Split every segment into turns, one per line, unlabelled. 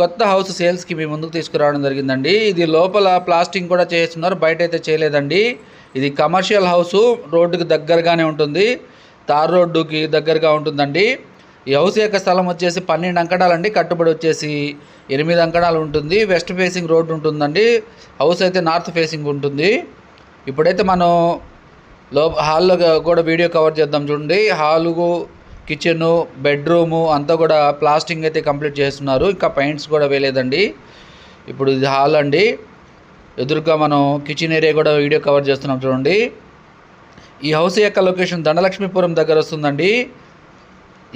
కొత్త హౌస్ సేల్స్కి మీ ముందుకు తీసుకురావడం జరిగిందండి. ఇది లోపల ప్లాస్టింగ్ కూడా చేస్తున్నారు బయట అయితే చేయలేదండి. ఇది కమర్షియల్ హౌస్ రోడ్డుకి దగ్గరగానే ఉంటుంది తార్ రోడ్డుకి దగ్గరగా ఉంటుందండి. ఈ హౌస్ యొక్క స్థలం వచ్చేసి పన్నెండు అంకణాలండి కట్టుబడి వచ్చేసి ఎనిమిది అంకణాలు ఉంటుంది వెస్ట్ ఫేసింగ్ రోడ్ ఉంటుందండి హౌస్ అయితే నార్త్ ఫేసింగ్ ఉంటుంది. ఇప్పుడైతే మనం లో హాల్లో కూడా వీడియో కవర్ చేద్దాం చూడండి హాలు కిచెను బెడ్రూము అంతా కూడా ప్లాస్టింగ్ అయితే కంప్లీట్ చేస్తున్నారు. ఇంకా పెయింట్స్ కూడా వేయలేదండి. ఇప్పుడు ఇది హాల్ అండి. ఎదురుగా మనం కిచెన్ ఏరియా కూడా వీడియో కవర్ చేస్తున్నాం చూడండి. ఈ హౌస్ యొక్క లొకేషన్ దండలక్ష్మీపురం దగ్గర వస్తుందండి.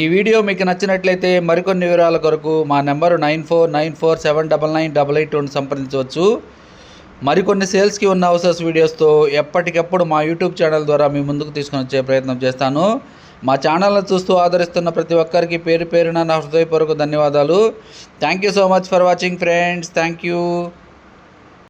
ఈ వీడియో మీకు నచ్చినట్లయితే మరికొన్ని వివరాల కొరకు మా number nine four nine four seven double nine double eight సంప్రదించవచ్చు. మరికొన్ని సేల్స్కి ఉన్న హౌసెస్ వీడియోస్తో ఎప్పటికప్పుడు మా యూట్యూబ్ ఛానల్ ద్వారా మీ ముందుకు తీసుకొని వచ్చే ప్రయత్నం చేస్తాను. మా ఛానల్ని చూస్తూ ఆదరిస్తున్న ప్రతి ఒక్కరికి పేరు పేరున నా హృదయపూర్వక ధన్యవాదాలు. Thank you so much for watching friends thank you